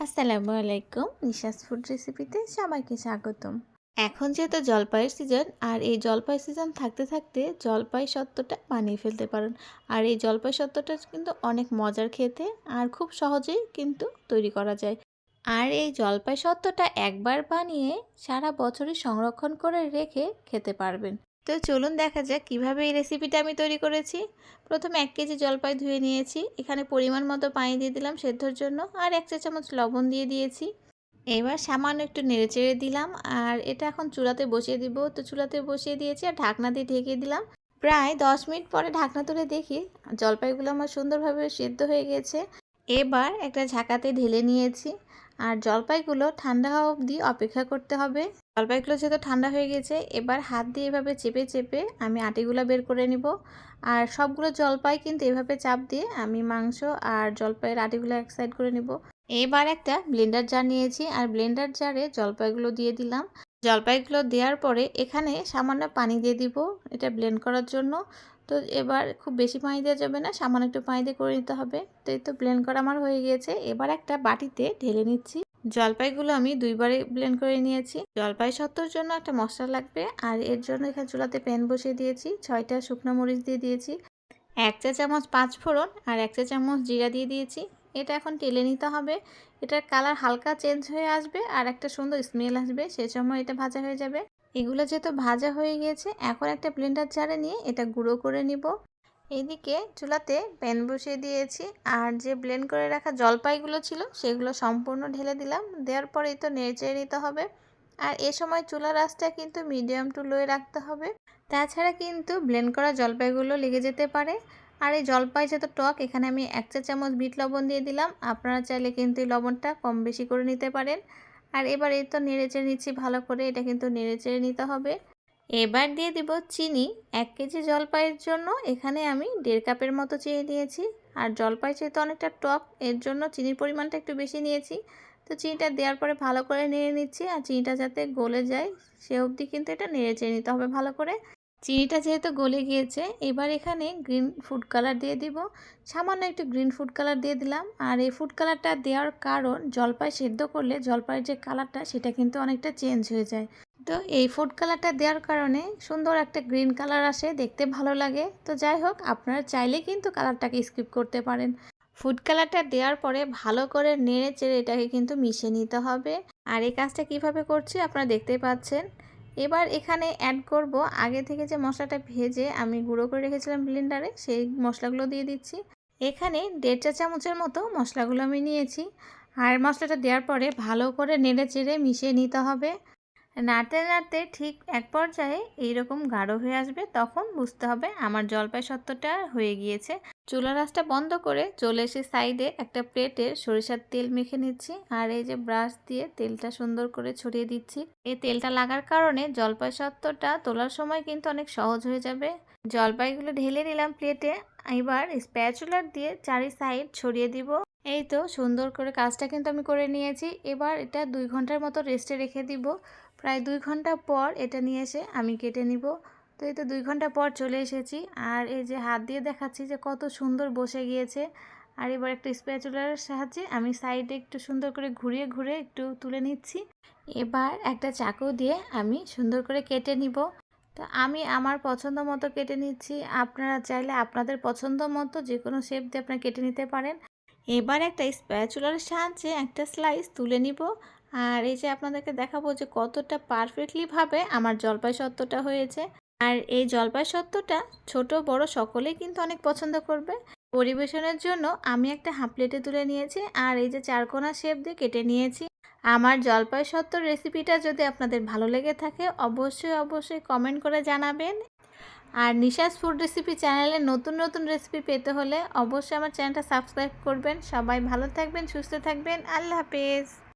আসসালামু আলাইকুম। নিশাস ফুড রেসিপিতে সবাইকে স্বাগতম। এখন যেহেতু জলপাইয়ের সিজন আর এই জলপাই সিজন থাকতে থাকতে জলপাই সত্ত্বটা বানিয়ে ফেলতে পারেন। আর এই জলপাই সত্ত্বটা কিন্তু অনেক মজার খেতে আর খুব সহজেই কিন্তু তৈরি করা যায়। আর এই জলপাই সত্ত্বটা একবার বানিয়ে সারা বছরই সংরক্ষণ করে রেখে খেতে পারবেন। তো চলুন দেখা যাক কীভাবে এই রেসিপিটা আমি তৈরি করেছি। প্রথমে এক কেজি জলপাই ধুয়ে নিয়েছি, এখানে পরিমাণ মতো পানি দিয়ে দিলাম সেদ্ধর জন্য আর এক চা চামচ লবণ দিয়ে দিয়েছি। এবার সামান্য একটু নেড়ে চেড়ে দিলাম আর এটা এখন চুলাতে বসিয়ে দিব। তো চুলাতে বসিয়ে দিয়েছি আর ঢাকনা দিয়ে ঢেকে দিলাম। প্রায় দশ মিনিট পরে ঢাকনা তুলে দেখি জলপাইগুলো আমার সুন্দরভাবে সেদ্ধ হয়ে গেছে। এবার একটা ঝাঁকাতে ঢেলে নিয়েছি আর জলপাইগুলো ঠান্ডা হওয়া অবধি অপেক্ষা করতে হবে। জলপাইগুলো যেহেতু ঠান্ডা হয়ে গেছে, এবার হাত দিয়ে এভাবে চেপে চেপে আমি আটিগুলো বের করে নিব। আর সবগুলো জলপাই কিন্তু এভাবে চাপ দিয়ে আমি মাংস আর জলপাইয়ের আটিগুলো এক সাইড করে নিব। এবার একটা ব্লেন্ডার জার নিয়েছি আর ব্লেন্ডার জারে জলপাইগুলো দিয়ে দিলাম। জলপাইগুলো দেওয়ার পরে এখানে সামান্য পানি দিয়ে দিব এটা ব্লেন্ড করার জন্য। তো এবার খুব বেশি পানি দেওয়া যাবে না, সামান্য একটু পানি দিয়ে করে নিতে হবে। তো এই তো ব্লেন্ড করা আমার হয়ে গিয়েছে এবার একটা বাটিতে ঢেলে নিচ্ছি। জলপাইগুলো আমি দুইবারে ব্লেন্ড করে নিয়েছি। জলপাই সত্তর জন্য একটা মশলা লাগবে আর এর জন্য এখানে চুলাতে প্যান বসিয়ে দিয়েছি, ছয়টা শুকনো মরিচ দিয়ে দিয়েছি, এক চা চামচ পাঁচ ফোড়ন আর এক চা চামচ জিরা দিয়ে দিয়েছি। এটা এখন টেলে নিতে হবে, এটার কালার হালকা চেঞ্জ হয়ে আসবে আর একটা সুন্দর স্মেল আসবে, সে সময় এটা ভাজা হয়ে যাবে। এগুলো যেহেতু ভাজা হয়ে গিয়েছে, এখন একটা ব্লেন্ডার জারে নিয়ে এটা গুঁড়ো করে নিব। এইদিকে চুলাতে প্যান বসিয়ে দিয়েছি আর যে ব্লেন্ড করে রাখা জলপাইগুলো ছিল সেগুলো সম্পূর্ণ ঢেলে দিলাম। দেওয়ার পরেই তো নেড়ে নিতে হবে। আর এ সময় চুলার আঁচটা কিন্তু মিডিয়াম টু লোয়ে রাখতে হবে। তাছাড়া কিন্তু ব্লেন্ড করা জলপাইগুলো লেগে যেতে পারে। আর এই জলপাই যেহেতু টক, এখানে আমি এক চা চামচ বিট লবণ দিয়ে দিলাম। আপনারা চাইলে কিন্তু এই লবণটা কম বেশি করে নিতে পারেন। আর এবার এই তো নেড়ে চেড়ে নিচ্ছি ভালো করে, এটা কিন্তু নেড়ে চেড়ে নিতে হবে। এবার দিয়ে দিব চিনি। এক কেজি জলপাইয়ের জন্য এখানে আমি দেড় কাপের মতো চিনি দিয়েছি আর জলপাই যেহেতু অনেকটা টক, এর জন্য চিনির পরিমাণটা একটু বেশি নিয়েছি। তো চিনিটা দেওয়ার পরে ভালো করে নেড়ে নিচ্ছি আর চিনিটা যাতে গলে যায়, সে অবধি কিন্তু এটা নেড়ে চেড়ে নিতে হবে ভালো করে। চিনিটা যেহেতু গলে গিয়েছে, এবার এখানে গ্রিন ফুড কালার দিয়ে দিব। সামান্য একটু গ্রিন ফুড কালার দিয়ে দিলাম। আর এই ফুড কালারটা দেওয়ার কারণ জলপাই সেদ্ধ করলে জলপাইয়ের যে কালারটা, সেটা কিন্তু অনেকটা চেঞ্জ হয়ে যায়। তো এই ফুড কালারটা দেওয়ার কারণে সুন্দর একটা গ্রিন কালার আসে, দেখতে ভালো লাগে। তো যাই হোক, আপনারা চাইলে কিন্তু কালারটাকে স্কিপ করতে পারেন। ফুড কালারটা দেওয়ার পরে ভালো করে নেড়ে চেড়ে এটাকে কিন্তু মিশিয়ে নিতে হবে। আর এই কাজটা কীভাবে করছি আপনারা দেখতে পাচ্ছেন। এবার এখানে অ্যাড করব আগে থেকে যে মশলাটা ভেজে আমি গুঁড়ো করে রেখেছিলাম ব্লেন্ডারে সেই মশলাগুলো দিয়ে দিচ্ছি। এখানে দেড় চা চামচের মতো মশলাগুলো আমি নিয়েছি। আর মশলাটা দেওয়ার পরে ভালো করে নেড়ে চেড়ে মিশিয়ে নিতে হবে। নাড়তে নাড়তে ঠিক এক পর্যায়ে এইরকম গাঢ় হয়ে আসবে, তখন বুঝতে হবে আমার জলপাই সত্ত্বটা হয়ে গিয়েছে। চুলা রাসটা বন্ধ করে চলে এসে সাইডে একটা প্লেটে সরিষার তেল মেখে নিচ্ছি আর এই যে ব্রাশ দিয়ে তেলটা সুন্দর করে ছড়িয়ে দিচ্ছি। এই তেলটা লাগার কারণে জলপাই সত্ত্বটা তোলার সময় কিন্তু অনেক সহজ হয়ে যাবে। জলপাইগুলো ঢেলে নিলাম প্লেটে। এবার স্প্যাচুলার দিয়ে চারি সাইড ছড়িয়ে দিব। এই তো সুন্দর করে কাজটা কিন্তু আমি করে নিয়েছি। এবার এটা দুই ঘণ্টার মতো রেস্টে রেখে দিব। প্রায় দুই ঘণ্টা পর এটা নিয়ে এসে আমি কেটে নিব। তো এই তো দুই ঘণ্টা পর চলে এসেছি। আর এই যে হাত দিয়ে দেখাচ্ছি যে কত সুন্দর বসে গিয়েছে। আর এবার একটা স্প্যাচুলার সাহায্যে আমি সাইডে একটু সুন্দর করে ঘুরিয়ে ঘুরে একটু তুলে নিচ্ছি। এবার একটা চাকু দিয়ে আমি সুন্দর করে কেটে নিব। তো আমি আমার পছন্দ মতো কেটে নিচ্ছি। আপনারা চাইলে আপনাদের পছন্দ মতো যে কোনো শেপ দিয়ে আপনারা কেটে নিতে পারেন। এবার একটা স্প্যাচুলার সাহায্যে একটা স্লাইস তুলে নিব। আর এই যে আপনাদেরকে দেখাবো যে কতটা পারফেক্টলিভাবে আমার জলপাই সত্ত্বটা হয়েছে। আর এই জলপাই সত্ত্বটা ছোট, বড় সকলেই কিন্তু অনেক পছন্দ করবে। পরিবেশনের জন্য আমি একটা হাফ প্লেটে তুলে নিয়েছি। আর এই যে চারকোনা শেপ দিয়ে কেটে নিয়েছি। আমার জলপাই সত্তর রেসিপিটা যদি আপনাদের ভালো লেগে থাকে, অবশ্যই অবশ্যই কমেন্ট করে জানাবেন। আর নিশাস ফুড রেসিপি চ্যানেলে নতুন নতুন রেসিপি পেতে হলে অবশ্যই আমার চ্যানেলটা সাবস্ক্রাইব করবেন। সবাই ভালো থাকবেন, সুস্থ থাকবেন। আল্লাহ হাফেজ।